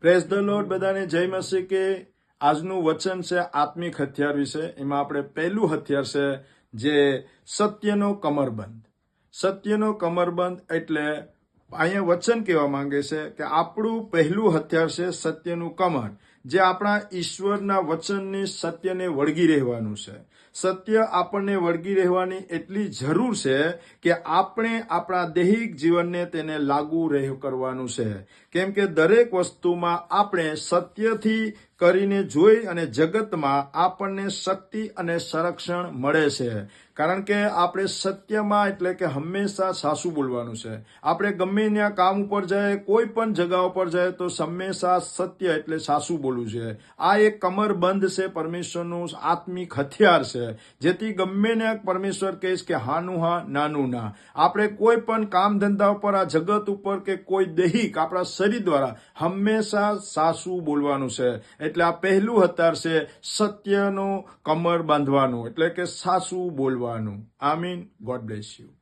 Press the lord બધાને, જય મસી કે આજનું વચન છે આત્મિક હથિયાર વિશે. એમાં આપણે પહેલું હથિયાર છે જે સત્યનો કમરબંધ. સત્યનો કમરબંધ એટલે અહીંયા વચન કહેવા માંગે છે કે આપણું પહેલું હથિયાર છે સત્યનું કમળ જે આપણા ઈશ્વરના વચનની સત્યને વળગી રહેવાનું છે. સત્ય આપણને વળગી રહેવાની એટલી જરૂર છે કે આપણે આપણા દૈહિક જીવનને તેને લાગુ રહે કરવાનું છે. કેમ કે દરેક વસ્તુમાં આપણે સત્યથી કરીને જોઈ અને જગતમાં આપણને શક્તિ અને સંરક્ષણ મળે છે. કારણ કે આપણે સત્યમાં એટલે કે હંમેશા સાસુ બોલવાનું છે. આપણે ગમે ત્યાં કામ ઉપર જાય, કોઈ પણ જગા ઉપર જાય, તો હંમેશા સત્ય એટલે સાસુ બોલવું છે. આ એક કમરબંધ છે પરમેશ્વરનું આત્મિક હથિયાર છે. જેથી ગમે ને પરમેશ્વર કહીશ કે હાનું હા, નાનું ના. આપણે કોઈ પણ કામ ધંધા ઉપર, આ જગત ઉપર કે કોઈ દૈહિક આપણા શરીર દ્વારા હંમેશા સાસુ બોલવાનું છે. એટલે આ પહેલું હતાર છે સત્યનો કમર બાંધવાનું, એટલે કે સાસુ બોલવાનું. આમીન. God bless you